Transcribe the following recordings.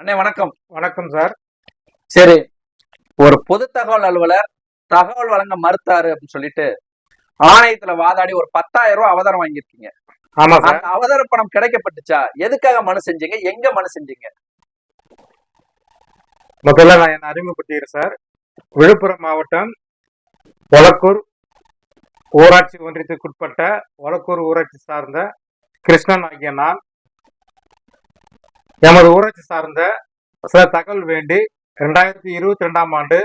அண்ணே வணக்கம். வணக்கம் சார். சரி. ஒரு பொது தகவல் அலுவலர் தகவல் வழங்க மறுத்தாரு அப்படின்னு சொல்லிட்டு ஆணையத்துல வாதாடி ஒரு பத்தாயிரம் ரூபாய் அவதாரம் வாங்கியிருக்கீங்க. ஆமா சார். அவதார பணம் கிடைக்கப்பட்டுச்சா? எதுக்காக மனு செஞ்சீங்க? எங்க மனு செஞ்சீங்க? முதல்ல நான் என்ன அறிமுகப்படுத்திக்கிறேன் சார். விழுப்புரம் மாவட்டம் ஒலக்கூர் ஊராட்சி ஒன்றியத்துக்குட்பட்ட ஒலக்கூர் ஊராட்சி சார்ந்த கிருஷ்ணன் ஆகிய நான் எமது ஊராட்சி சார்ந்த சில தகவல் வேண்டி ரெண்டாயிரத்தி இருபத்தி ரெண்டாம் ஆண்டு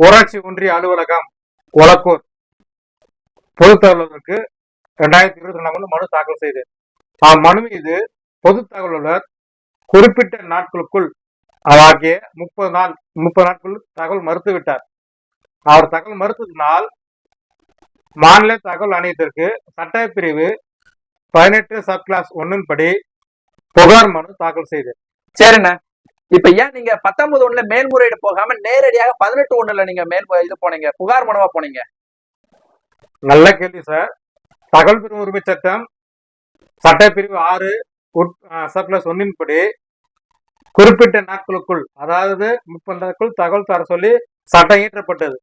ஊராட்சி ஒன்றிய அலுவலகம் ஒலக்கூர் பொது தகவலருக்கு ரெண்டாயிரத்தி இருபத்தி ரெண்டாம் ஆண்டு மனு தாக்கல் செய்தது. அம்மனு மனு மீது பொது தகவலர் குறிப்பிட்ட நாட்களுக்குள் அதாகிய முப்பது நாள் முப்பது நாட்கள் தகவல் மறுத்து விட்டார் அவர் தகவல் மறுத்ததினால் மாநில தகவல் ஆணையத்திற்கு சட்டப்பிரிவு பதினெட்டு சப் கிளாஸ் ஒன்னின் படி புகார் மனு தாக்கல் செய்தேன் சரிண்ணே. இப்ப ஏன் நீங்க பத்தொன்பது ஒண்ணுல மேல்முறையீடு போகாம நேரடியாக பதினெட்டு ஒண்ணுல நீங்க மேல் இது போனீங்க? புகார் மனுவா போனீங்க? நல்ல கேள்வி சார். தகவல் பெறும் உரிமை சட்டம் சட்டப்பிரிவு ஆறு சப் கிளாஸ் ஒன்னின் படி குறிப்பிட்ட நாட்களுக்குள் அதாவது முப்பது நாட்களுக்குள் தகவல் தர சொல்லி சட்டம் இயற்றப்பட்டது.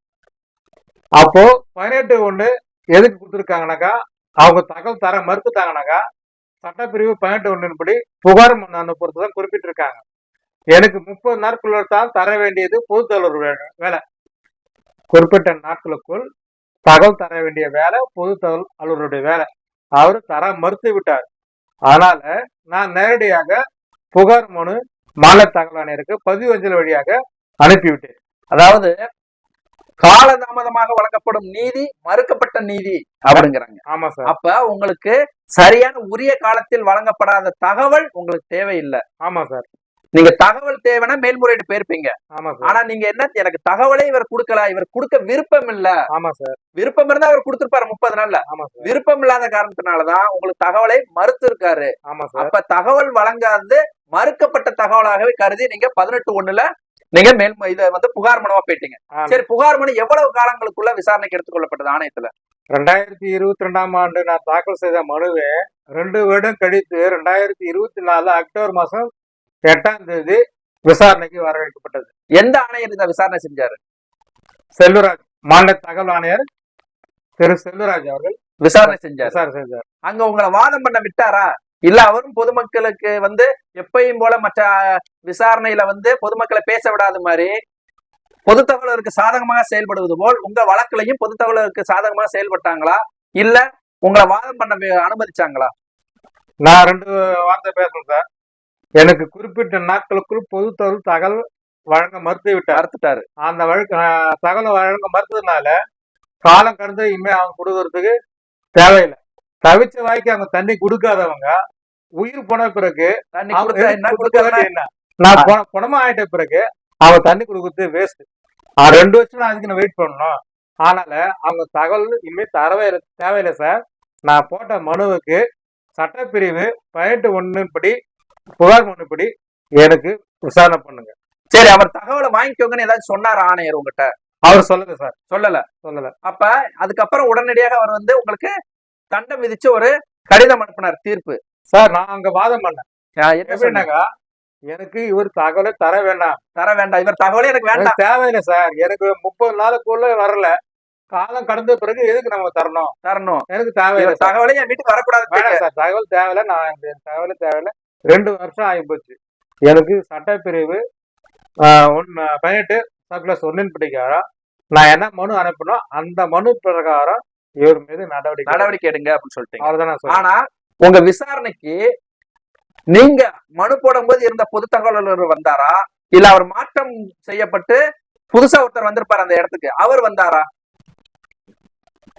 அப்போ பதினெட்டு ஒண்ணு எதுக்கு கொடுத்துருக்காங்கனாக்கா அவங்க தகவல் தர மறுத்துட்டாங்கனாக்கா சட்டப்பிரிவு பதினெட்டு ஒன்றின் படி புகார் மனு அனுப்புறது தான் குறிப்பிட்டிருக்காங்க. எனக்கு முப்பது நாட்களுள்ள தான் தர வேண்டியது பொது தகவல் வேலை. குறிப்பிட்ட நாட்களுக்குள் தகவல் தர வேண்டிய வேலை பொது தகவல் அலுவலருடைய வேலை. அவர் தர மறுத்து விட்டார் அதனால நான் நேரடியாக புகார் மனு மாநில தகவல் ஆணையருக்கு பதிவு அஞ்சல் வழியாக அனுப்பிவிட்டேன். அதாவது காலதாமதமாக வழங்கப்படும் நீதி மறுக்கப்பட்ட நீதி அப்படிங்கிறாங்க. ஆமா சார். அப்ப உங்களுக்கு சரியான உரிய காலத்தில் வழங்கப்படாத தகவல் உங்களுக்கு தேவையில்லை. ஆமா சார். நீங்க தகவல் தேவைன்னா மேல்முறையீடு போயிருப்பீங்க. ஆமா ஆனா நீங்க என்ன எனக்கு தகவலே இவர் கொடுக்கல இவர் கொடுக்க விருப்பம் இல்ல. ஆமா சார். விருப்பம் இருந்தா அவர் கொடுத்திருப்பாரு முப்பது நாள்ல. ஆமா சார். விருப்பம் இல்லாத காரணத்தினாலதான் உங்களுக்கு தகவலை மறுத்து இருக்காரு ஆமா சார். அப்ப தகவல் வழங்காது மறுக்கப்பட்ட தகவலாகவே கருதி நீங்க பதினெட்டு ஒண்ணுல நீங்க மேல் இத வந்து புகார் மனுவா போயிட்டீங்க. சரி புகார் மனு எவ்வளவு காலங்களுக்குள்ள விசாரணைக்கு எடுத்துக்கொள்ளப்பட்டது ஆணையத்துல? ரெண்டாயிரத்தி இருபத்தி ரெண்டாம் ஆண்டு நான் தாக்கல் செய்த மனுவை ரெண்டு வருடம் கழித்து ரெண்டாயிரத்தி இருபத்தி நாலு அக்டோபர் மாசம் எட்டாம் தேதி விசாரணைக்கு வரவேற்கப்பட்டது எந்த ஆணையர் இதை விசாரணை செஞ்சாரு? செல்வராஜ் மாநில தகவல் ஆணையர் திரு செல்வராஜ் அவர்கள் விசாரணை செஞ்சாரு. விசாரணை செய்தார் அங்க உங்களை வாதம் பண்ண விட்டாரா? இல்ல அவரும் பொதுமக்களுக்கு வந்து எப்பயும் போல மற்ற விசாரணையில வந்து பொதுமக்களை பேச விடாத மாதிரி பொது தகவலருக்கு சாதகமாக செயல்படுவது போல் உங்க வழக்குலையும் பொது தகவலருக்கு சாதகமாக செயல்பட்டாங்களா? இல்ல உங்களை வாதம் பண்ண அனுமதிச்சாங்களா? நான் ரெண்டு வார்த்தை பேசணும் சார் எனக்கு குறிப்பிட்ட நாட்களுக்குள் பொது தகவல் தகவல் வழங்க மறுத்து விட்டார் மறுத்துட்டாரு. அந்த வழக்கு தகவல் வழங்க மறுத்ததுனால காலம் கடந்து இனிமே அவங்க கொடுக்கறதுக்கு தேவையில்லை. தவிச்ச வாய்க்கு அவங்க தண்ணி கொடுக்காதவங்க உயிர் போன பிறகு தண்ணி என்ன கொடுக்க கொடுக்கறதுனா வேண்டிய என்ன? நான் குணமா ஆயிட்ட பிறகு அவங்க தண்ணி கொடுக்கறது வேஸ்ட் ரெண்டு வருஷம் நான் அதுக்கு நான் வெயிட் பண்ணணும்? அதனால அவங்க தகவல் இனிமே தரவே இல்லை தேவையில்லை சார் நான் போட்ட மனுவுக்கு சட்டப்பிரிவு பதினெட்டு ஒண்ணு படி புகார் மனு படி எனக்கு விசாரணை பண்ணுங்க. சரி அவர் தகவலை வாங்கிக்கோங்கன்னு ஏதாச்சும் சொன்னார் ஆணையர் உங்ககிட்ட அவர் சொல்லுங்க சார் சொல்லல. சொல்லல. அப்ப அதுக்கப்புறம் உடனடியாக அவர் வந்து உங்களுக்கு தண்டம் விதிச்சு ஒரு கடிதம் அனுப்பினார் தீர்ப்பு. சார் நான் அங்க வாதம் பண்ணேன்? எப்படின்னாக்கா எனக்கு இவர் தகவலை தர வேண்டாம். தர வேண்டாம். இவர் தகவலே எனக்கு வேண்டாம். தேவையில்லை சார். எனக்கு முப்பது நாளுக்குள்ள வரல. காலம் கடந்த பிறகு எதுக்கு நம்ம தரணும்? தரணும். எனக்கு தேவையில்லை தகவலே என் வீட்டுக்கு வரக்கூடாது சார். தகவல் தேவையில்ல. நான் எனக்கு தகவல் தேவையில்ல. ரெண்டு வருஷம் ஆகி போச்சு எனக்கு சட்டப்பிரிவு ஒண்ணு பதினெட்டு சர்க்குலஸ் ஒன்னின் பிரகாரம் நான் என்ன மனு அனுப்பினோம் அந்த மனு பிரகாரம் இவர் மீது நடவடிக்கை நடவடிக்கை எடுங்க அப்படின்னு சொல்லிட்டீங்க. ஆனா உங்க விசாரணைக்கு நீங்க மனு போடும்போது இருந்த பொது தகவலர் வந்தாரா? இல்ல அவர் மாற்றம் செய்யப்பட்டு புதுசா ஒருத்தர் வந்திருப்பாரு அந்த இடத்துக்கு அவர் வந்தாரா?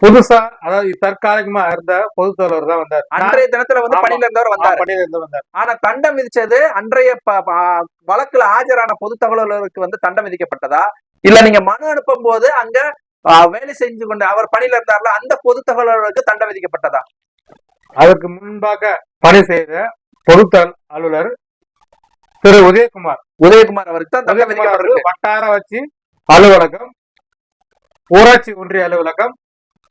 புதுசா அதாவது தற்காலிகமா இருந்த பொது தலைவர் தான் வந்தார். அன்றைய தினத்துல வந்து. பணியில இருந்தவர் வந்தாரு. பணியில இருந்து வந்தார். ஆனா தண்டம் விதிச்சது அன்றைய வழக்குல ஆஜரான பொது தகவலருக்கு வந்து தண்டம் விதிக்கப்பட்டதா? இல்ல நீங்க மனு அனுப்பும் போது அங்க வேலை செஞ்சு கொண்டு அவர் பணியில இருந்தார்ல அந்த பொது தகவலருக்கு தண்டம் விதிக்கப்பட்டதா? அதற்கு முன்பாக பணி செய்த பொதுத்தல் அலுவலர் திரு உதயகுமார். உதயகுமார் அவருக்கு தான் அவர்கள் விதிக்கப்பட்டிருக்கு. வட்டார வச்சு அலுவலகம் ஊராட்சி ஒன்றிய அலுவலகம்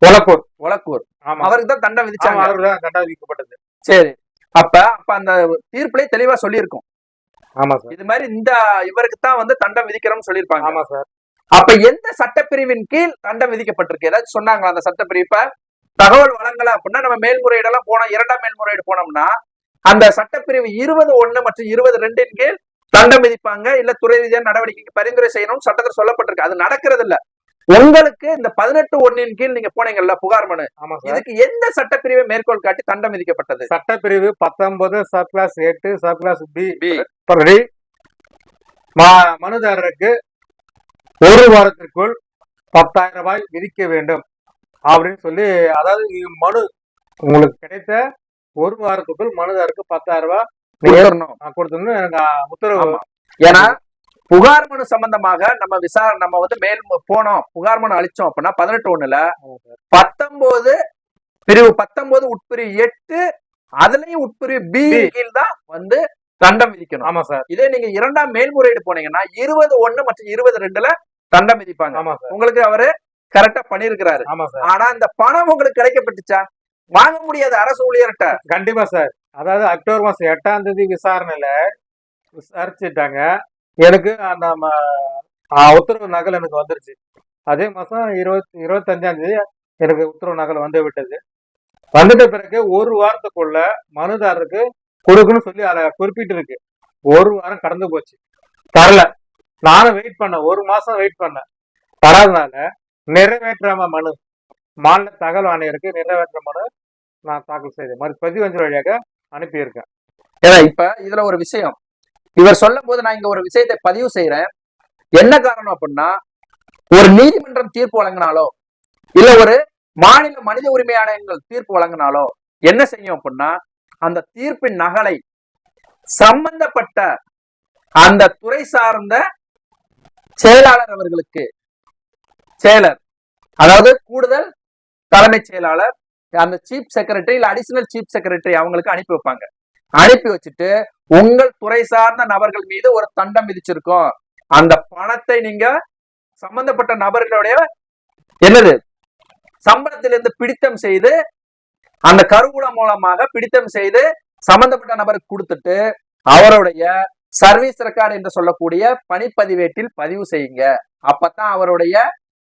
ஒலப்பூர் உலக்கூர் ஆமா. அவருக்கு தான் தண்டம் ஆமா, விதிச்சாங்க அவர்தான் தண்டனை விதிக்கப்பட்டது. சரி. அப்ப அப்ப அந்த தீர்ப்புலயே தெளிவா சொல்லியிருக்கும். ஆமா சார். இது மாதிரி இந்த இவருக்கு தான் வந்து தண்டம் விதிக்கிறோம்னு சொல்லியிருப்பாங்க. ஆமா சார். அப்ப எந்த சட்டப்பிரிவின் கீழ் தண்டம் விதிக்கப்பட்டிருக்கு? ஏதாச்சும் சொன்னாங்களா அந்த சட்டப்பிரிவு? தகவல் வழங்கல அப்படின்னா நம்ம மேல்முறையீடெல்லாம் போனோம். இரண்டாம் மேல்முறையீடு போனோம்னா அந்த சட்டப்பிரிவு இருபது ஒண்ணு மற்றும் இருபது ரெண்டின் கீழ் தண்டம் விதிப்பாங்க. இல்ல துறை ரீதியான நடவடிக்கைக்கு பரிந்துரை செய்யணும் சட்டத்தில் சொல்லப்பட்டிருக்கு. அது நடக்கிறது இல்ல உங்களுக்கு இந்த பதினெட்டு ஒன்னின் கீழ் நீங்க போனீங்கல்ல புகார் மனு. இதுக்கு எந்த சட்டப்பிரிவை மேற்கோள் காட்டி தண்டம் விதிக்கப்பட்டது? சட்டப்பிரிவு பத்தொன்பது சப் கிளாஸ் எட்டு சப் கிளாஸ் பி. பி. மனுதாரருக்கு ஒரு வாரத்திற்குள் பத்தாயிரம் ரூபாய் விதிக்க வேண்டும் அப்படின்னு சொல்லி அதாவது மனு உங்களுக்கு கிடைத்த ஒரு வாரத்துக்குள் மனுதாருக்கு பத்தாயிரம் ரூபாய். நான் கொடுத்தோம்னு எனக்கு உத்தரவு. ஏன்னா புகார் மனு சம்பந்தமாக நம்ம விசாரணை நம்ம வந்து மேல் போனோம் புகார் மனு அளிச்சோம் அப்படின்னா பதினெட்டு ஒண்ணுல. பத்தொன்பது பிரிவு பத்தொன்பது உட்பிரிவு எட்டு அதுலயும் உட்பிரிவு பி B. கீழ் தான் வந்து தண்டம் விதிக்கணும் ஆமா சார் இதே நீங்க இரண்டாம் மேல்முறையீடு போனீங்கன்னா இருபது ஒண்ணு மற்றும் இருபது ரெண்டுல ஆமா சார். உங்களுக்கு அவரு கரெக்டா பண்ணிருக்கிறாரு ஆனா இந்த பணம் உங்களுக்கு கிடைக்கப்பட்டுச்சா? வாங்க முடியாது அரசு ஊழியர்கிட்ட. கண்டிப்பா சார். அதாவது அக்டோபர் மாசம் எட்டாம் தேதி விசாரணையில விசாரிச்சுட்டாங்க. எனக்கு அந்த உத்தரவு நகல் எனக்கு வந்துருச்சு. அதே மாசம் இருபத்தி இருபத்தஞ்சாம் தேதி எனக்கு உத்தரவு நகல் வந்து விட்டது. வந்துட்ட பிறகு ஒரு வாரத்துக்குள்ள மனுதாரருக்கு கொடுக்கணும்னு சொல்லி அதை குறிப்பிட்டு இருக்கு ஒரு வாரம் கடந்து போச்சு. தரல. நானும் வெயிட் பண்ணேன். ஒரு மாசம் வெயிட் பண்ணேன். வராதனால நிறைவேற்றாம மனு. மாநில தகவல் ஆணையருக்கு நிறைவேற்ற மனு நான் தாக்கல் செய்தேன். மறு பதிவஞ்சு வழியாக அனுப்பியிருக்கேன். ஏன்னா இப்ப இதுல ஒரு விஷயம். இவர் சொல்லும் போது நான் இங்க ஒரு விஷயத்தை பதிவு செய்யறேன் என்ன காரணம் அப்படின்னா ஒரு நீதிமன்றம் தீர்ப்பு வழங்கினாலோ இல்ல ஒரு மாநில மனித உரிமை ஆணையங்கள் தீர்ப்பு வழங்கினாலோ என்ன செய்யும் அப்படின்னா அந்த தீர்ப்பின் நகலை சம்பந்தப்பட்ட அந்த துறை சார்ந்த செயலாளர் அவர்களுக்கு. செயலர். அதாவது கூடுதல் தலைமைச் செயலாளர் அந்த சீஃப் செக்ரட்டரி இல்ல அடிஷனல் சீஃப் செக்ரட்டரி அவங்களுக்கு அனுப்பி வைப்பாங்க. அனுப்பி வச்சுட்டு உங்கள் துறை சார்ந்த நபர்கள் மீது ஒரு தண்டம் விதிச்சிருக்கோம். அந்த பணத்தை நீங்க சம்பந்தப்பட்ட நபர்களுடைய என்னது? சம்பளத்திலிருந்து பிடித்தம் செய்து அந்த கருவூலம் மூலமாக பிடித்தம் செய்து சம்பந்தப்பட்ட நபருக்கு கொடுத்துட்டு அவருடைய சர்வீஸ் ரெக்கார்டு என்று சொல்லக்கூடிய பணிப்பதிவேட்டில் பதிவு செய்யுங்க. அப்பதான் அவருடைய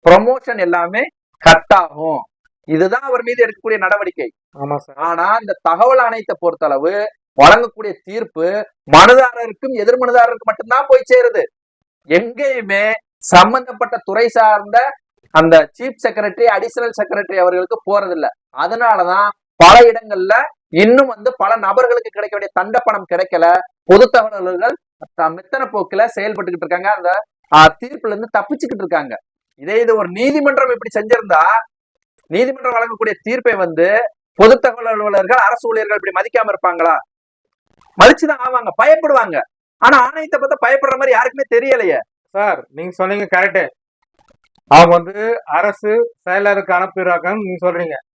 ப்ரொமோஷன் எல்லாமே கட் ஆகும். இதுதான் அவர் மீது எடுக்கக்கூடிய நடவடிக்கை. ஆமா சார். ஆனா இந்த தகவல் ஆணையத்தை பொறுத்தளவு வழங்கக்கூடிய தீர்ப்பு மனுதாரருக்கும் எதிர் மனுதாரருக்கும் மட்டும்தான் போய் சேருது. எங்கேயுமே சம்பந்தப்பட்ட துறை சார்ந்த அந்த சீஃப் செக்ரட்டரி அடிஷனல் செக்ரட்டரி அவர்களுக்கு போறதில்ல. அதனாலதான் பல இடங்கள்ல இன்னும் வந்து பல நபர்களுக்கு கிடைக்க வேண்டிய தண்ட பணம் கிடைக்கல. பொது தகவலர்கள் த- மெத்தன போக்குல செயல்பட்டுக்கிட்டு இருக்காங்க. அந்த தீர்ப்புல இருந்து தப்பிச்சுக்கிட்டு இருக்காங்க. இதே இது ஒரு நீதிமன்றம் இப்படி செஞ்சிருந்தா நீதிமன்றம் வழங்கக்கூடிய தீர்ப்பை வந்து பொது தகவல் அலுவலர்கள் அரசு ஊழியர்கள் இப்படி மதிக்காம இருப்பாங்களா? மதிச்சுதான் ஆவாங்க பயப்படுவாங்க. ஆனா ஆணையத்தை பார்த்தா பயப்படுற மாதிரி யாருக்குமே தெரியலையே. சார் நீங்க சொன்னீங்க கரெக்டு அவங்க வந்து அரசு செயலருக்கு அனுப்பிடுறாங்கன்னு நீங்க சொல்றீங்க.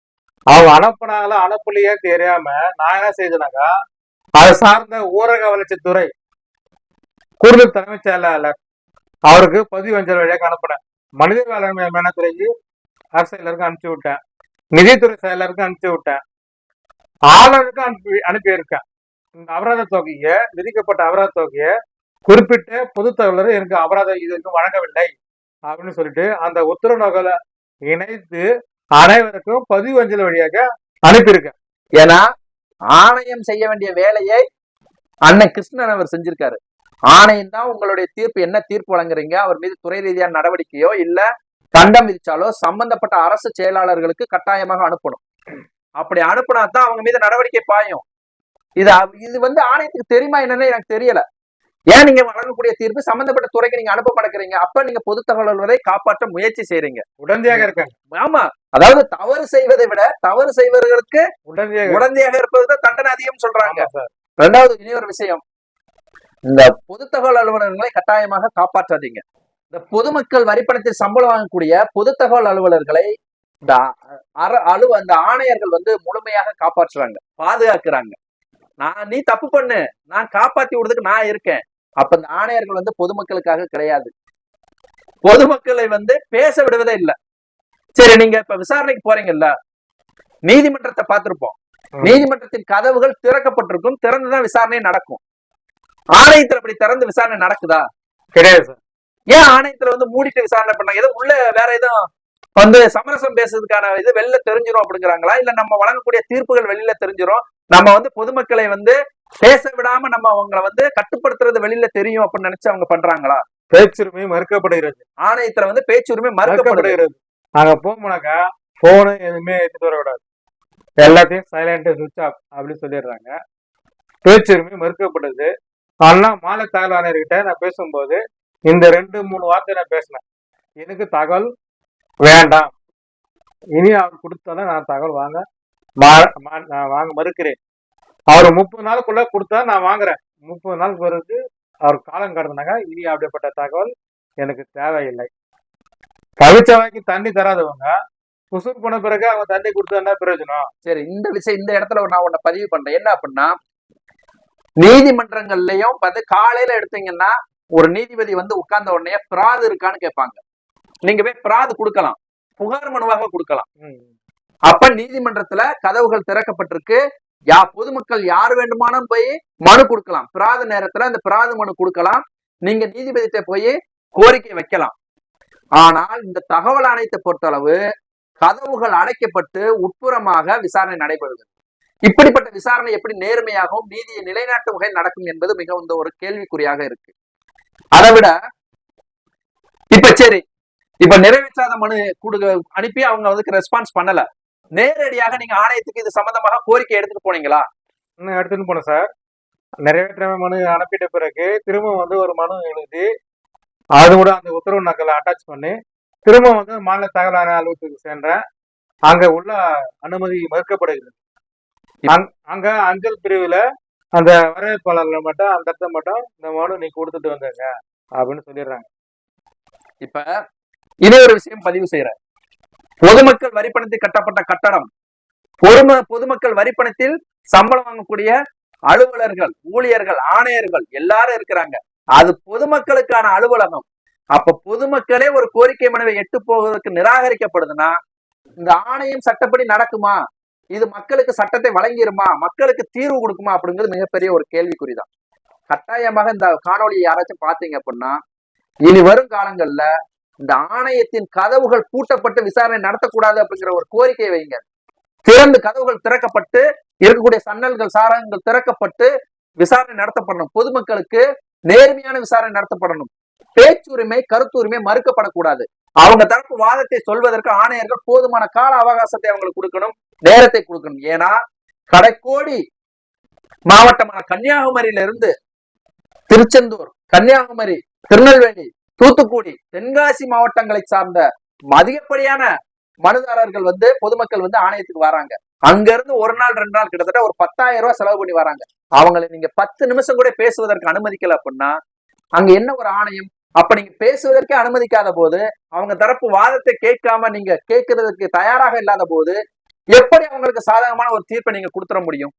அவங்க அனுப்புனாங்களா? அனுப்பலையே தெரியாம நான் என்ன செய்தேனாக்கா அதை சார்ந்த ஊரக வளர்ச்சித்துறை கூடுதல் தலைமைச் செயலாளர் அவருக்கு பதிவு அஞ்சல் வழியாக அனுப்பினேன். மனித வேளாண்மை மேனத்துறைக்கு அரசு செயலருக்கு அனுப்பிச்சு விட்டேன். நிதித்துறை செயலருக்கு அனுப்பிச்சு விட்டேன். ஆளுநருக்கு அனுப்பி அனுப்பியிருக்கேன். இந்த அபராத தொகையை விதிக்கப்பட்ட அபராத தொகையை குறிப்பிட்ட பொது தகவலர் எனக்கு அபராதம் இது வரைக்கும் வழங்கவில்லை அப்படின்னு சொல்லிட்டு அந்த உத்தரவு நகலை இணைத்து அனைவருக்கும் பதிவு அஞ்சல் வழியாக அனுப்பியிருக்கேன் ஏன்னா ஆணையம் செய்ய வேண்டிய வேலையை அண்ணன் கிருஷ்ணன் அவர் செஞ்சிருக்காரு. ஆணையம் தான் உங்களுடைய தீர்ப்பு என்ன தீர்ப்பு வழங்குறீங்க அவர் மீது துறை ரீதியான நடவடிக்கையோ இல்ல தண்டம் விதிச்சாலோ சம்பந்தப்பட்ட அரசு செயலாளர்களுக்கு கட்டாயமாக அனுப்பணும். அப்படி அனுப்புனா தான் அவங்க மீது நடவடிக்கை பாயும். இது இது வந்து ஆணையத்துக்கு தெரியுமா என்னன்னு எனக்கு தெரியல. ஏன் நீங்க வழங்கக்கூடிய தீர்ப்பு? சம்பந்தப்பட்ட துறைக்கு நீங்க அனுப்ப மாட்டேங்கிறீங்க அப்ப நீங்க பொது தகவல்களை காப்பாற்ற முயற்சி செய்றீங்க. உடந்தையாக இருக்காங்க ஆமா. அதாவது தவறு செய்வதை விட தவறு செய்வர்களுக்கு உடந்தையாக உடந்தையாக இருப்பதுதான் தண்டனை அதிகம் சொல்றாங்க. ரெண்டாவது இனி ஒரு விஷயம். இந்த பொது தகவல் அலுவலர்களை கட்டாயமாக காப்பாற்றாதீங்க. இந்த பொதுமக்கள் வரிப்பணத்தில் சம்பளம் வாங்கக்கூடிய பொது தகவல் அலுவலர்களை இந்த அற அலு அந்த ஆணையர்கள் வந்து முழுமையாக காப்பாற்றுறாங்க. பாதுகாக்கிறாங்க. நான் நீ தப்பு பண்ணு. நான் காப்பாத்தி விடுறதுக்கு நான் இருக்கேன். அப்ப இந்த ஆணையர்கள் வந்து பொதுமக்களுக்காக கிடையாது. பொதுமக்களை வந்து பேச விடுவதே இல்லை. சரி நீங்க இப்ப விசாரணைக்கு போறீங்கல்ல? நீதிமன்றத்தை பார்த்திருப்போம். நீதிமன்றத்தின் கதவுகள் திறக்கப்பட்டிருக்கும் திறந்துதான் விசாரணை நடக்கும். ஆணையத்துல அப்படி திறந்து விசாரணை நடக்குதா? கிடையாது சார். ஏன் ஆணையத்துல வந்து மூடிட்டு விசாரணை பண்ணாங்க ஏதோ உள்ள வேற எதுவும் வந்து சமரசம் பேசுறதுக்கான இது வெளில தெரிஞ்சிரும் அப்படிங்கிறாங்களா? இல்ல நம்ம வழங்கக்கூடிய தீர்ப்புகள் வெளியில தெரிஞ்சிரும். நம்ம வந்து பொதுமக்களை வந்து பேச விடாம நம்ம அவங்கள வந்து கட்டுப்படுத்துறது வெளியில தெரியும் அப்படின்னு நினைச்சு அவங்க பண்றாங்களா? பேச்சுரிமை மறுக்கப்படுகிறது. ஆணையத்துல வந்து பேச்சுரிமை மறுக்கப்படுகிறது. நாங்க போனோம்னாக்கா போனு எதுவுமே எடுத்துட்டு வரக்கூடாது. எல்லாத்தையும் சைலண்ட் சுவிட்ச் ஆஃப் அப்படின்னு சொல்லிடுறாங்க. பேச்சுரிமை மறுக்கப்படுது. ஆனா மாலை தகவல் ஆணையர்கிட்ட நான் பேசும்போது இந்த ரெண்டு மூணு வார்த்தை நான் பேசினேன். எனக்கு தகவல் வேண்டாம். இனி அவர் கொடுத்தாலும் நான் தகவல் வாங்க வாங்க மறுக்கிறேன். அவர் முப்பது நாளுக்குள்ள கொடுத்தா நான் வாங்குறேன். முப்பது நாள் பிறகு அவர் காலம் கடந்தாங்க இனி அப்படிப்பட்ட தகவல் எனக்கு தேவையில்லை. கவிச்சவாய்க்கு தண்ணி தராதவங்க குசூர் போன பிறகு அவங்க தண்ணி கொடுத்தா என்ன பிரயோஜனம்? சரி இந்த விஷயம் இந்த இடத்துல நான் உன்னை பதிவு பண்றேன். என்ன அப்படின்னா நீதிமன்றங்கள்லயும் பார்த்து காலையில எடுத்தீங்கன்னா ஒரு நீதிபதி வந்து உட்கார்ந்த உடனே பிராது இருக்கான்னு கேட்பாங்க. நீங்க போய் பிராது கொடுக்கலாம். புகார் மனுவாக கொடுக்கலாம். அப்ப நீதிமன்றத்துல கதவுகள் திறக்கப்பட்டிருக்கு. யா பொதுமக்கள் யார் வேண்டுமானாலும் போய் மனு கொடுக்கலாம். பிராத நேரத்துல அந்த பிராத மனு கொடுக்கலாம். நீங்க நீதிபதியிட்ட போய் கோரிக்கை வைக்கலாம். ஆனால் இந்த தகவல் ஆணையத்தை பொறுத்தளவு கதவுகள் அடைக்கப்பட்டு உட்புறமாக விசாரணை நடைபெறுகிறது. இப்படிப்பட்ட விசாரணை எப்படி நேர்மையாகவும் நீதியை நிலைநாட்டும் வகையில் நடக்கும் என்பது மிகவும் இந்த ஒரு கேள்விக்குறியாக இருக்கு. அதை விட இப்ப சரி இப்ப நிறைவேற்றாத மனு கொடுக்க அனுப்பி அவங்க வந்து ரெஸ்பான்ஸ் பண்ணல. நேரடியாக நீங்க ஆணையத்துக்கு இது சம்பந்தமாக கோரிக்கை எடுத்துட்டு போனீங்களா? இன்னும் எடுத்துன்னு போனேன் சார். நிறைவேற்ற மனு அனுப்பிட்ட பிறகு திரும்ப வந்து ஒரு மனு எழுதி அது கூட அந்த உத்தரவு நக்கலை அட்டாச் பண்ணி திரும்ப வந்து மாநில தகவல் ஆணைய அலுவலகத்துக்கு சென்றேன். அங்க உள்ள அனுமதி மறுக்கப்படுகிறது. அங்க- அங்க அஞ்சல் பிரிவுல அந்த வரவேற்பாளர்ல மட்டும் அந்த இடத்த மட்டும் இந்த மனு நீ கொடுத்துட்டு வந்தங்க அப்படின்னு சொல்லிடுறாங்க. இப்ப இதே ஒரு விஷயம் பதிவு செய்யறேன் பொதுமக்கள் வரிப்பணத்தில் கட்டப்பட்ட கட்டடம். பொதும பொதுமக்கள் வரிப்பணத்தில் சம்பளம் வாங்கக்கூடிய அலுவலர்கள் ஊழியர்கள் ஆணையர்கள் எல்லாரும் இருக்கிறாங்க. அது பொதுமக்களுக்கான அலுவலகம். அப்ப பொதுமக்களே ஒரு கோரிக்கை மனுவை எட்டு போவதற்கு நிராகரிக்கப்படுதுன்னா இந்த ஆணையம் சட்டப்படி நடக்குமா? இது மக்களுக்கு சட்டத்தை வழங்கிருமா மக்களுக்கு தீர்வு கொடுக்குமா? அப்படிங்கிறது மிகப்பெரிய ஒரு கேள்விக்குறிதான். கட்டாயமாக இந்த காணொளியை யாராச்சும் பார்த்தீங்க அப்படின்னா இனி வரும் காலங்கள்ல இந்த ஆணையத்தின் கதவுகள் பூட்டப்பட்டு விசாரணை நடத்தக்கூடாது அப்படிங்கிற ஒரு கோரிக்கை வைங்க. திறந்து கதவுகள் திறக்கப்பட்டு இருக்கக்கூடிய சன்னல்கள் சாரங்கள் திறக்கப்பட்டு விசாரணை நடத்தப்படணும். பொதுமக்களுக்கு நேர்மையான விசாரணை நடத்தப்படணும். பேச்சுரிமை கருத்துரிமை மறுக்கப்படக்கூடாது. அவங்க தரப்பு வாதத்தை சொல்வதற்கு ஆணையர்கள் போதுமான கால அவகாசத்தை அவங்களுக்கு கொடுக்கணும் நேரத்தை கொடுக்கணும். ஏன்னா கடைக்கோடி மாவட்டமான கன்னியாகுமரியில இருந்து திருச்செந்தூர் கன்னியாகுமரி திருநெல்வேலி தூத்துக்குடி தென்காசி மாவட்டங்களை சார்ந்த அதிகப்படியான மனுதாரர்கள் வந்து பொதுமக்கள் வந்து ஆணையத்துக்கு வராங்க. அங்க இருந்து ஒரு நாள் ரெண்டு நாள் கிட்டத்தட்ட ஒரு பத்தாயிரம் ரூபாய் செலவு பண்ணி வராங்க. அவங்களை நீங்க பத்து நிமிஷம் கூட பேசுவதற்கு அனுமதிக்கல அப்படின்னா அங்க என்ன ஒரு ஆணையம்? அப்ப நீங்க பேசுவதற்கே அனுமதிக்காத போது அவங்க தரப்பு வாதத்தை கேட்காம நீங்க கேட்கறதுக்கு தயாராக இல்லாத போது எப்படி அவங்களுக்கு சாதகமான ஒரு தீர்ப்பை நீங்க கொடுத்துட முடியும்?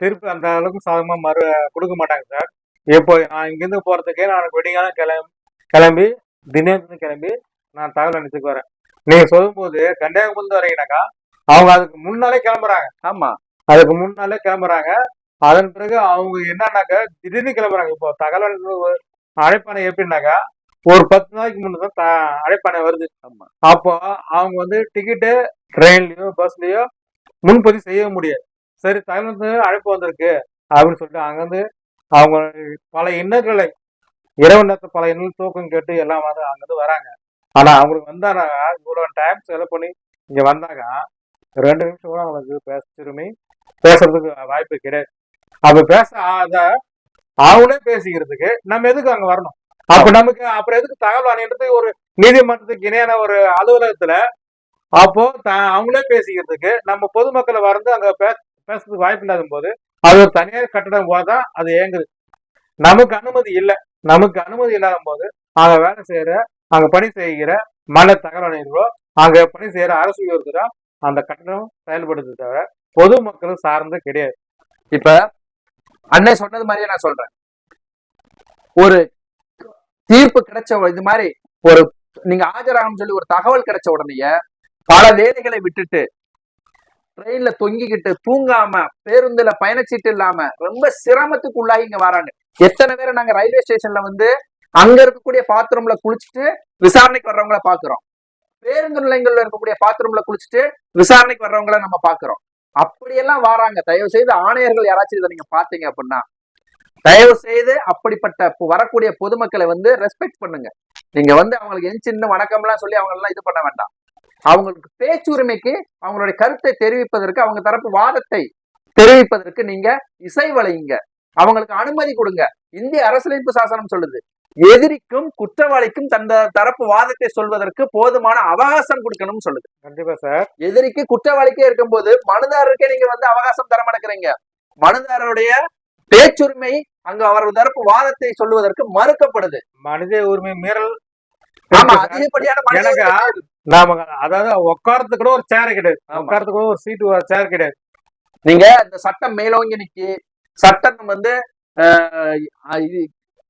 திருப்பி அந்த அளவுக்கு சாதகமா மறு கொடுக்க மாட்டாங்க சார். இப்போ நான் இங்கிருந்து போறதுக்கே நான் வெடிங்கால கிளம்பி கிளம்பி தினேருந்து கிளம்பி நான் தகவல் அனுப்பிச்சுக்கு வரேன். நீங்க சொல்லும்போது கன்னியாகுமரி வரீங்கனாக்கா அவங்க அதுக்கு முன்னாலே கிளம்புறாங்க. ஆமா. அதுக்கு முன்னாலே கிளம்புறாங்க. அதன் பிறகு அவங்க என்னன்னாக்கா திடீர்னு கிளம்புறாங்க. இப்போ தகவல் அழைப்பானை எப்படின்னாக்கா ஒரு பத்து நாளைக்கு முன்னே தான் அழைப்பானை வருது. ஆமா. அப்போ அவங்க வந்து டிக்கெட்டு ட்ரெயின்லயோ பஸ்லயோ முன்பதிவு செய்ய முடியாது. சரி தகவல் அழைப்பு வந்திருக்கு அப்படின்னு சொல்லிட்டு அங்க வந்து அவங்க பல இன்னல்களை இரவு நேரத்துல பல எண்ணில் தூக்கம் கேட்டு எல்லாம் வந்து அங்கிருந்து வராங்க. ஆனா அவங்களுக்கு வந்தாங்க. இவ்வளவு டைம் செலவு பண்ணி இங்க வந்தாங்க. ரெண்டு நிமிஷம் கூட அவங்களுக்கு பேச திரும்பி பேசுறதுக்கு வாய்ப்பு கிடையாது. அப்ப பேச அத அவங்களே பேசிக்கிறதுக்கு நம்ம எதுக்கு அங்க வரணும்? அப்ப நமக்கு அப்புறம் எதுக்கு தகவல் ஆணையத்துக்கு ஒரு நீதிமன்றத்துக்கு இணையான ஒரு அலுவலகத்துல அப்போ த- அவங்களே பேசிக்கிறதுக்கு நம்ம பொதுமக்களை வந்து அங்க பேச பேசுறதுக்கு வாய்ப்பு இல்லாத போது அது ஒரு தனியார் கட்டடம் போதான் அது ஏங்குது நமக்கு அனுமதி இல்லை. நமக்கு அனுமதி இல்லாத போது அங்க வேலை செய்யற அங்க பணி செய்கிற மலை தகவலைகளோ அங்க பணி செய்யற அரசு உயர்த்துறா அந்த கட்டணம் செயல்படுது தவிர பொதுமக்கள் சார்ந்து கிடையாது. இப்ப அண்ணன் சொன்னது மாதிரியே நான் சொல்றேன். ஒரு தீர்ப்பு கிடைச்ச இது மாதிரி ஒரு நீங்க ஆஜராகணும்னு சொல்லி ஒரு தகவல் கிடைச்ச உடனேயே பல வேலைகளை விட்டுட்டு ட்ரெயின்ல தொங்கிக்கிட்டு தூங்காம பேருந்துல பயணச்சீட்டு இல்லாம ரொம்ப சிரமத்துக்கு உள்ளாகி இங்க வராங்க. எத்தனை பேரை நாங்க ரயில்வே ஸ்டேஷன்ல வந்து அங்க இருக்கக்கூடிய பாத்ரூம்ல குளிச்சுட்டு விசாரணைக்கு வர்றவங்கள பாக்குறோம். பேருந்து நிலையங்கள்ல இருக்கக்கூடிய பாத்ரூம்ல குளிச்சுட்டு விசாரணைக்கு வர்றவங்கள நம்ம பாக்குறோம். அப்படியெல்லாம் வராங்க. தயவு செய்து ஆணையர்கள் யாராச்சும் இதை நீங்க பாத்தீங்க அப்படின்னா தயவு செய்து அப்படிப்பட்ட வரக்கூடிய பொதுமக்களை வந்து ரெஸ்பெக்ட் பண்ணுங்க. நீங்க வந்து அவங்களுக்கு எந்த சின்ன வணக்கம்லாம் சொல்லி அவங்க எல்லாம் இது பண்ண வேண்டாம். அவங்களுக்கு பேச்சுரிமைக்கு அவங்களுடைய கருத்தை தெரிவிப்பதற்கு அவங்க தரப்பு வாதத்தை தெரிவிப்பதற்கு நீங்க இசைவளையுங்க அவங்களுக்கு அனுமதி கொடுங்க. இந்திய அரசியலமைப்பு சாசனம் சொல்லுது எதிரிக்கும் குற்றவாளிக்கும் தந்த தரப்பு வாதத்தை சொல்வதற்கு போதுமான அவகாசம் கொடுக்கணும்னு சொல்லுது. கண்டிப்பா சார். எதிரிக்கு குற்றவாளிக்கே இருக்கும்போது மனுதாரருக்கே நீங்க வந்து அவகாசம் தர மாட்டேங்கிறீங்க மனுதாரருடைய பேச்சுரிமை அங்க அவர் தரப்பு வாதத்தை சொல்லுவதற்கு மறுக்கப்படுது. மனித உரிமை மீறல். ஆமா. அதிகப்படியான நாம அதாவது உட்காரத்துக்கு கூட ஒரு சேர் கிடையாது. உட்காரத்துக்கு கூட ஒரு சீட்டு சேர் கிடையாது. நீங்க இந்த சட்டம் மேலோங்கி நிக்கி சட்டம் வந்து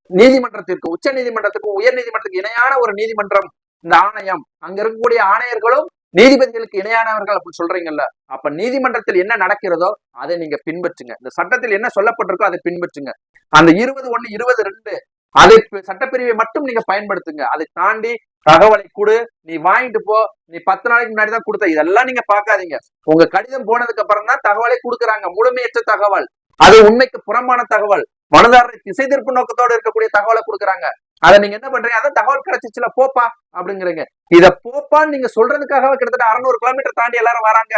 நீதிமன்றத்திற்கு உச்ச நீதிமன்றத்துக்கும் உயர் நீதிமன்றத்துக்கு இணையான ஒரு நீதிமன்றம் இந்த ஆணையம். அங்க இருக்கக்கூடிய ஆணையர்களும் நீதிபதிகளுக்கு இணையானவர்கள் அப்படி சொல்றீங்கல்ல. அப்ப நீதிமன்றத்தில் என்ன நடக்கிறதோ அதை நீங்க பின்பற்றுங்க. இந்த சட்டத்தில் என்ன சொல்லப்பட்டிருக்கோ அதை பின்பற்றுங்க. அந்த இருபது ஒண்ணு இருபது ரெண்டு அதை சட்டப்பிரிவை மட்டும் நீங்க பயன்படுத்துங்க. அதை தாண்டி தகவலை கொடு நீ வாங்கிட்டு போ நீ பத்து நாளைக்கு முன்னாடி தான் கொடுத்த இதெல்லாம் நீங்க பார்க்காதீங்க. உங்க கடிதம் போனதுக்கு அப்புறம் தான் தகவலை கொடுக்குறாங்க. முழுமையற்ற தகவல். அது உண்மைக்கு புறம்பான தகவல். மனதாரரை திசை திருப்பு நோக்கத்தோடு இருக்கக்கூடிய தகவலை கொடுக்குறாங்க. அதை நீங்க என்ன பண்றீங்க? அதான் தகவல் கிடைச்சிச்சுல போப்பா அப்படிங்கிறீங்க. இத போப்பான்னு நீங்க சொல்றதுக்காகவே கிட்டத்தட்ட அறுநூறு கிலோமீட்டர் தாண்டி எல்லாரும் வராங்க.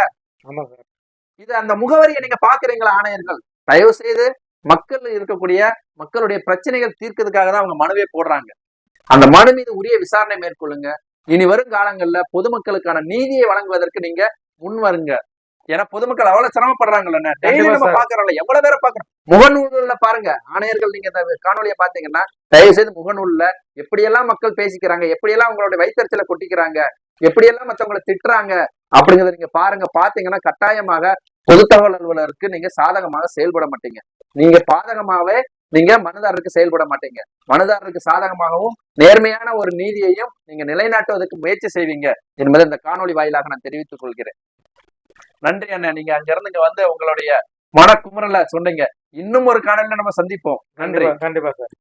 இது அந்த முகவரியை நீங்க பாக்குறீங்களா ஆணையர்கள்? தயவு செய்து மக்கள் இருக்கக்கூடிய மக்களுடைய பிரச்சனைகள் தீர்க்கிறதுக்காக தான் அவங்க மனுவே போடுறாங்க. அந்த மனு மீது உரிய விசாரணை மேற்கொள்ளுங்க. இனி வரும் காலங்கள்ல பொதுமக்களுக்கான நீதியை வழங்குவதற்கு நீங்க முன் வருங்க ஏன்னா பொதுமக்கள் அவ்வளவு சிரமப்படுறாங்கல்ல டெய்லி நம்ம. பாக்குறோம்ல எவ்வளவு பேரை பாக்குறோம் முகநூல்ல பாருங்க ஆணையர்கள் நீங்க இந்த காணொலியை பாத்தீங்கன்னா தயவு செய்து முகநூல்ல எப்படியெல்லாம் மக்கள் பேசிக்கிறாங்க எப்படியெல்லாம் அவங்களுடைய வைத்தறிச்சலை கொட்டிக்கிறாங்க எப்படியெல்லாம் மத்தவங்களை திட்டுறாங்க அப்படிங்கறத நீங்க பாருங்க. பாத்தீங்கன்னா கட்டாயமாக பொது தகவல் அலுவலருக்கு நீங்க சாதகமாக செயல்பட மாட்டீங்க. நீங்க பாதகமாவே நீங்க மனுதாரருக்கு செயல்பட மாட்டீங்க. மனுதாரருக்கு சாதகமாகவும் நேர்மையான ஒரு நீதியையும் நீங்க நிலைநாட்டுவதற்கு முயற்சி செய்வீங்க என்பதை இந்த காணொளி வாயிலாக நான் தெரிவித்துக் கொள்கிறேன். நன்றி அண்ணா. நீங்க அங்க இருந்து இங்க வந்து உங்களுடைய மனக்குமுறல சொன்னீங்க. இன்னும் ஒரு காணொலியில நம்ம சந்திப்போம். நன்றி. கண்டிப்பா கண்டிப்பா சார்.